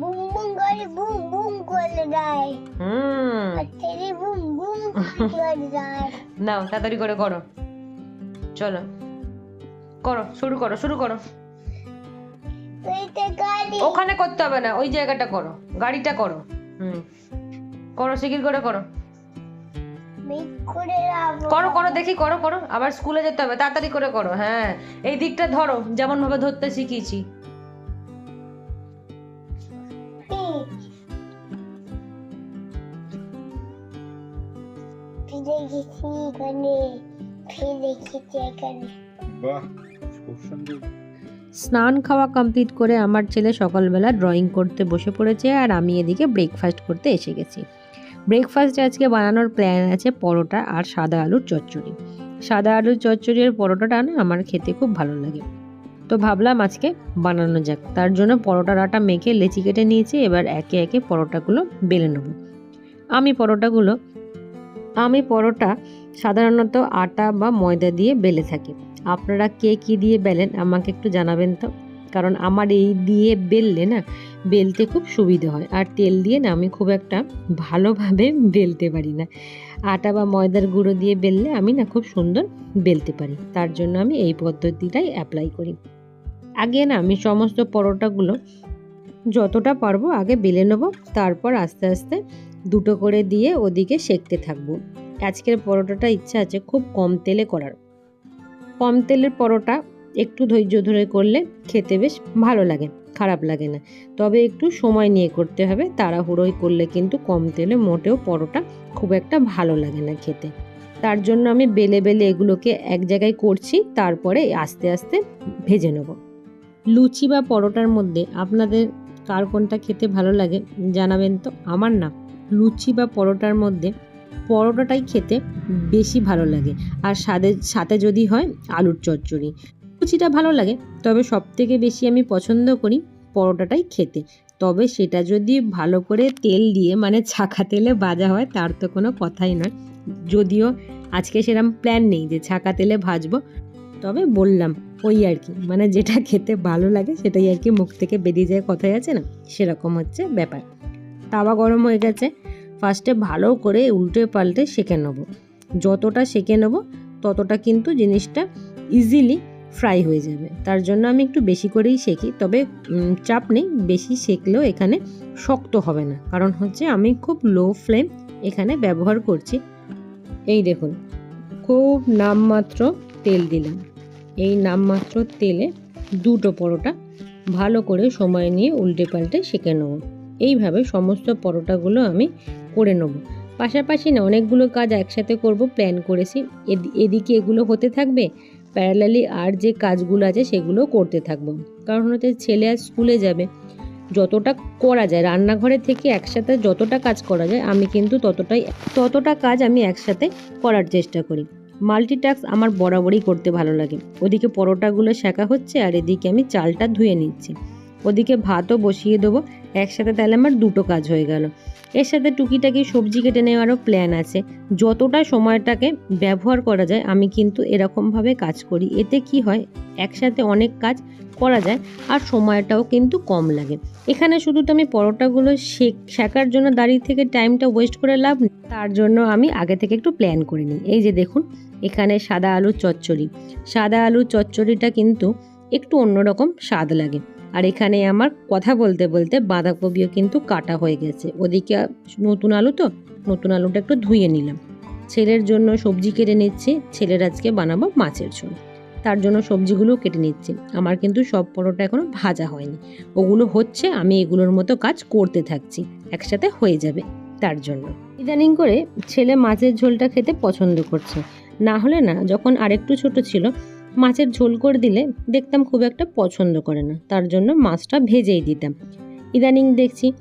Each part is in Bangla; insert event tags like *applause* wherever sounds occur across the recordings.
বুম বুম করে বুম বুম করে দেয় হুম। ছেলে বুম বুম করে দেয় নাও তাড়াতাড়ি করে করো। চলো। করো শুরু করো শুরু করো। ওখানে করতে হবে না ওই জায়গাটা করো গাড়িটা করো। হুম। করো শিগগির করে করো। করো করো দেখি করো করো। আবার স্কুলে যেতে হবে তাড়াতাড়ি করে করো হ্যাঁ। এই দিকটা ধরো যেমন ভাবে ধরতে শিখিয়েছি। এখানে এখানে বাহ স্নান খাওয়া কমপ্লিট করে আমার ছেলে সকালবেলা ড্রয়িং করতে বসে পড়েছে আর আমি এদিকে ব্রেকফাস্ট করতে এসে গেছি। ব্রেকফাস্টে আজকে বানানোর প্ল্যান আছে পরোটা আর সাদা আলুর চচ্চড়ি। সাদা আলুর চচ্চড়ি আর পরোটাটা না আমার খেতে খুব ভালো লাগে। তো ভাবলাম আজকে বানানো যাক। তার জন্য পরোটার আটা মেখে লেচি কেটে নিয়েছি, এবার একে একে পরোটাগুলো বেলে নেব। আমি পরোটাগুলো আমি পরোটা সাধারণত আটা বা ময়দা দিয়ে বেলে থাকি। আপনারা কে কী দিয়ে বেলেন আমাকে একটু জানাবেন তো? কারণ আমার এই দিয়ে বেললে না বেলতে খুব সুবিধে হয়। আর তেল দিয়ে না আমি খুব একটা ভালোভাবে বেলতে পারি না। আটা বা ময়দার গুঁড়ো দিয়ে বেললে আমি না খুব সুন্দর বেলতে পারি। তার জন্য আমি এই পদ্ধতিটাই অ্যাপ্লাই করি। আগে না আমি সমস্ত পরোটাগুলো যতটা পারব আগে বেলে নেব। তারপর আস্তে আস্তে দুটো করে দিয়ে ওদিকে সেকতে থাকব। আজকের পরোটাটা ইচ্ছা আছে খুব কম তেলে করার। কম তেলের পরোটা একটু ধৈর্য ধরে করলে খেতে বেশ ভালো লাগে, খারাপ লাগে না। তবে একটু সময় নিয়ে করতে হবে, তাড়াহুড়োই করলে কিন্তু কম তেলে মোটেও পরোটা খুব একটা ভালো লাগে না খেতে। তার জন্য আমি বেলে বেলে এগুলোকে এক জায়গায় করছি, তারপরে আস্তে আস্তে ভেজে নেব। লুচি বা পরোটার মধ্যে আপনাদের কার কোনটা খেতে ভালো লাগে জানাবেন তো? আমার না। লুচি বা পরোটার মধ্যে পরোটাটাই খেতে বেশি ভালো লাগে। আর সাথে সাথে যদি হয় আলুর চচ্চড়ি। লুচিটা ভালো লাগে, তবে সব থেকে বেশি আমি পছন্দ করি পরোটাটাই খেতে। তবে সেটা যদি ভালো করে তেল দিয়ে মানে ছাকা তেলে ভাজা হয়, তার তো কোনো কথাই নয়। যদিও আজকে সেরকম প্ল্যান নেই যে ছাকা তেলে ভাজবো। তবে বললাম, ওই আর কি মানে যেটা খেতে ভালো লাগে সেটাই আর কি মুখ থেকে বেরিয়ে যায় কথাই আছে না? সেরকম হচ্ছে ব্যাপার। তাওয়া গরম হয়ে গেছে ফার্স্টে ভালো করে উল্টে পাল্টে সেঁকে নেব। যতটা সেঁকে নেব, ততটা কিন্তু জিনিসটা ইজিলি ফ্রাই হয়ে যাবে। তার জন্য আমি একটু বেশি করেই শেখি তবে চাপ নেই, বেশি সেকলেও এখানে শক্ত হবে না। কারণ হচ্ছে আমি খুব লো ফ্লেম এখানে ব্যবহার করছি। এই দেখুন, খুব নামমাত্র তেল দিলাম। এই নামমাত্র তেলে দুটো পরোটা ভালো করে সময় নিয়ে উল্টে পাল্টে সেঁকে নেব। এইভাবে সমস্ত পরোটাগুলো আমি করে নেব। পাশাপাশি না, অনেকগুলো কাজ একসাথে করব প্ল্যান করেছি। এদি- এদিকে এগুলো হতে থাকবে প্যারালালি আর যে কাজগুলো আছে সেগুলো করতে থাকব। কারণ হচ্ছে ছেলে আর স্কুলে যাবে, যতটা করা যায়, রান্নাঘরে থেকে একসাথে যতটা কাজ করা যায়, আমি কিন্তু ততটাই, ততটা কাজ আমি একসাথে করার চেষ্টা করি। মাল্টিটাস্ক আমার বরাবরই করতে ভালো লাগে। ওদিকে পরোটাগুলো শেখা হচ্ছে আর এদিকে আমি চালটা ধুয়ে নিচ্ছি। ওদিকে ভাতও বসিয়ে দেবো। একসাথে তাহলে আমার দুটো কাজ হয়ে গেল। এর সাথে টুকিটাকি সবজি কেটে নেওয়ারও প্ল্যান আছে। যতটা সময়টাকে ব্যবহার করা যায়, আমি কিন্তু এরকমভাবে কাজ করি। এতে কি হয়, একসাথে অনেক কাজ করা যায় আর সময়টাও কিন্তু কম লাগে। এখানে শুধু তো আমি পরোটাগুলো শেখার জন্য দাঁড়িয়ে থেকে টাইমটা ওয়েস্ট করে লাভ। তার জন্য আমি আগে থেকে একটু প্ল্যান করে নিই। এই যে দেখুন, এখানে সাদা আলুর চচ্চড়ি। সাদা আলুর চচ্চড়িটা কিন্তু একটু অন্যরকম স্বাদ লাগে। আর এখানে আমার কথা বলতে বলতে বাঁধাকপিও কিন্তু কাটা হয়ে গেছে। ওদিকে নতুন আলু তো, নতুন আলুটা একটু ধুয়ে নিলাম। ছেলের জন্য সবজি কেটে নিচ্ছি, ছেলের আজকে বানাবো মাছের ঝোল। তার জন্য সবজিগুলো কেটে নিচ্ছি। আমার কিন্তু সব পরোটা এখনও ভাজা হয়নি। ওগুলো হচ্ছে, আমি এগুলোর মতো কাজ করতে থাকছি, একসাথে হয়ে যাবে তার জন্য। ইদানিং করে ছেলে মাছের ঝোলটা খেতে পছন্দ করছে। না হলে না, যখন আরেকটু ছোট ছিল মাছের ঝোল করে দিলে দেখতাম খুব একটা পছন্দ করে না। তার জন্য মাছটা ভেজেই দিতাম। ইদানিং দেখছি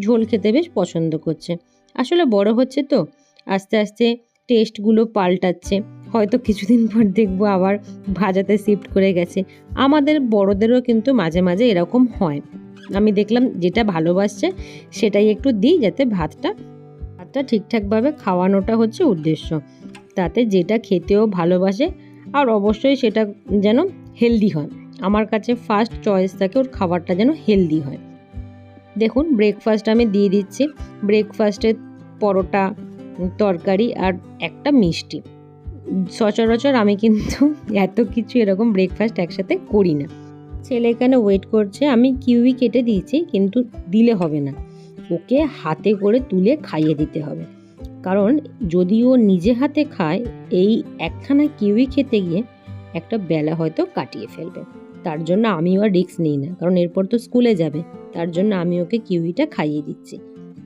ঝোল খেতে বেশ পছন্দ করছে। আসলে বড় হচ্ছে তো, আস্তে আস্তে টেস্টগুলো পাল্টাচ্ছে। হয়তো কিছুদিন পর দেখব আবার ভাজাতে শিফট করে গেছে। আমাদের বড়দেরও কিন্তু মাঝে মাঝে এরকম হয়। আমি দেখলাম যেটা ভালোবাসছে সেটাই একটু দিই যাতে ভাতটা ভাতটা ঠিকঠাকভাবে খাওয়ানোটা হচ্ছে উদ্দেশ্য। তাতে যেটা খেতেও ভালোবাসে আর অবশ্যই সেটা যেন হেলদি হয়। আমার কাছে ফার্স্ট চয়েস থাকে ওর খাবারটা যেন হেলদি হয়। দেখুন ব্রেকফাস্ট আমি দিয়ে দিচ্ছি। ব্রেকফাস্টে পরোটা, তরকারি আর একটা মিষ্টি। সচরাচর আমি কিন্তু *laughs* এত কিছু এরকম ব্রেকফাস্ট একসাথে করি না। ছেলে এখানে ওয়েট করছে, আমি কিউই কেটে দিয়েছি, কিন্তু দিলে হবে না। ওকে হাতে করে তুলে খাইয়ে দিতে হবে। কারণ যদি ও নিজে হাতে খায়, এই একখানা কিউই খেতে গিয়ে একটা বেলা হয়তো কাটিয়ে ফেলবে। তার জন্য আমিও আর রিক্স নিই না, কারণ এরপর তো স্কুলে যাবে। তার জন্য আমি ওকে কিউইটা খাইয়ে দিচ্ছি।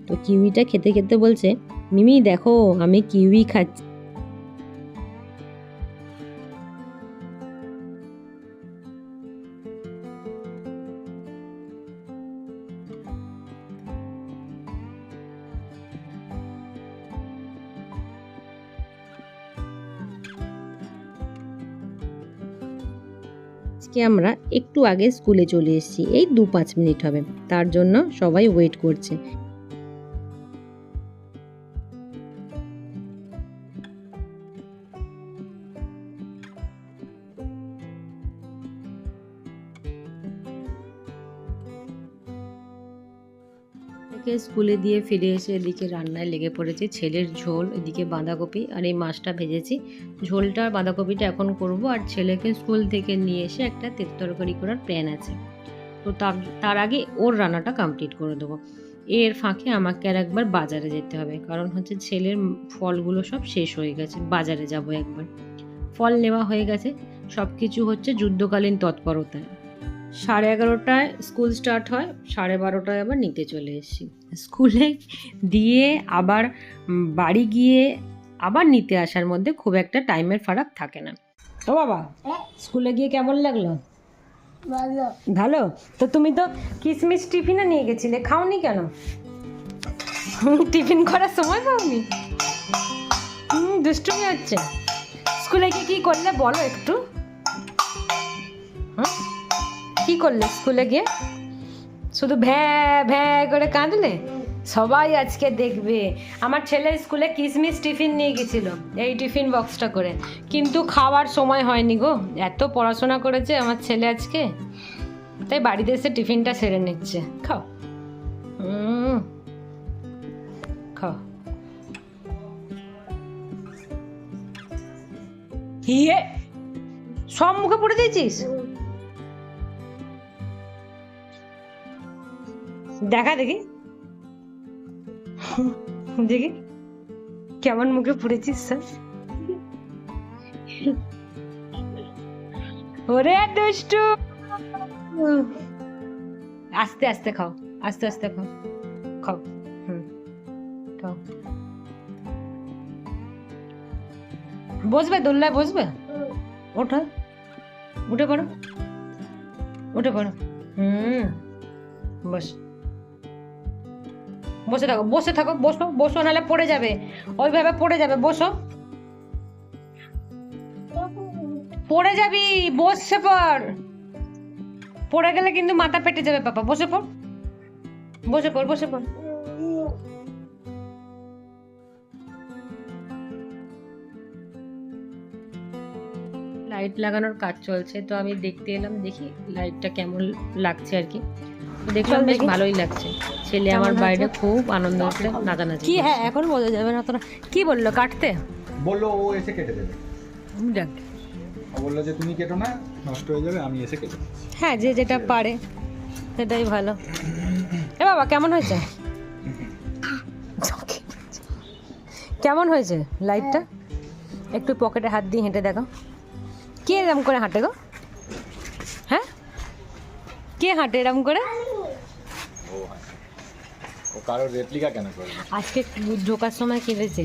তো কিউইটা খেতে খেতে বলছে, মিমি দেখো, আমি কিউই খাচ্ছি। আজকে আমরা একটু আগে স্কুলে চলে এসেছি। এই দু পাঁচ মিনিট হবে। তার জন্য সবাই ওয়েট করছে। থেকে স্কুলে দিয়ে ফিরে এসে এদিকে রান্নায় লেগে পড়েছি। ছেলের ঝোল, এদিকে বাঁধাকপি আর এই মাছটা ভেজেছি। ঝোলটা আর বাঁধাকপিটা এখন করব আর ছেলেকে স্কুল থেকে নিয়ে এসে একটা তেল তরকারি করার প্ল্যান আছে। তো তার তার আগে ওর রান্নাটা কমপ্লিট করে দেবো। এর ফাঁকে আমাকে আর একবার বাজারে যেতে হবে। কারণ হচ্ছে ছেলের ফলগুলো সব শেষ হয়ে গেছে। বাজারে যাব একবার। ফল নেওয়া হয়ে গেছে। সব কিছু হচ্ছে যুদ্ধকালীন তৎপরতায়। সাড়ে এগারোটায় স্কুল স্টার্ট হয় সাড়ে বারোটায় আবার নিতে চলে এসেছি। স্কুলে দিয়ে আবার বাড়ি গিয়ে আবার নিতে আসার মধ্যে খুব একটা টাইমের ফারাক থাকে না। তো বাবা স্কুলে গিয়ে কেমন লাগল? ভালো। ভালো? তো তুমি তো কিসমিস টিফিনে নিয়ে গেছিলে খাওনি কেন? টিফিন করার সময় পাওনি? হুম দুষ্টুমি হচ্ছে। স্কুলে গিয়ে কি করলে বলো একটু? কি করলে স্কুলে গিয়ে? শুধু ভ্যা ভ্যা করে কাঁদলে? সবাই আজকে দেখবে। আমার ছেলে স্কুলে কিসমিস টিফিন নিয়ে গেছিল, এই টিফিন বক্সটা করে। কিন্তু খাওয়ার সময় হয়নি গো। এত পড়াশোনা করেছে আমার ছেলে আজকে। তাই বাড়িতে এসে টিফিনটা সেরে নিচ্ছে। খাও। খাও। হিয়ে সব মুখে পড়ে দিয়েছিস? দেখা দেখি। দেখি, কেমন মুখে পড়েছিস স্যার? ওরে দুষ্টু! আস্তে আস্তে খাও, আস্তে আস্তে খাও। খাও, হুম, খাও। বসবে দোল্লায় বসবে? ওঠো, উঠে পড়ো উঠে পড়ো। হুম, বস। বসে থাকো বসে থাকো, বসো বসো, নাহলে পড়ে যাবে। ওইভাবে পড়ে যাবে, বসো। পড়ে যাবি বসে পড় পড়ে গেলে কিন্তু মাথা পেটে যাবে, পাপা। বসে পড়। বসে পড় বসে পড়। লাইট লাগানোর কাজ চলছে, তো আমি দেখতে এলাম, দেখি লাইটটা কেমন লাগছে আর কি। দেখলাম বেশ ভালোই লাগছে। ছেলে আমার বাইরে খুব আনন্দ হচ্ছে নাচানাচি কি হ্যাঁ এখন বোঝা যাবে না তোরা কি বলল কাটতে? বলল ও এসে কেটে দেবে। ও বলল যে তুমি কেটো না নষ্ট হয়ে যাবে আমি এসে কেটে হ্যাঁ যে যেটা পারে সেটাই ভালো। এ বাবা কেমন হয়েছে? কেমন হয়েছে লাইটটা? একটু পকেটে হাত দিয়ে হেঁটে দেখো। কে এরম করে হাঁটে গো? কে হাঁটে এরম করে। ও কারোর রেপ্লিকা কেন করবে? আজকে ঢোকার সময় কেঁদেছে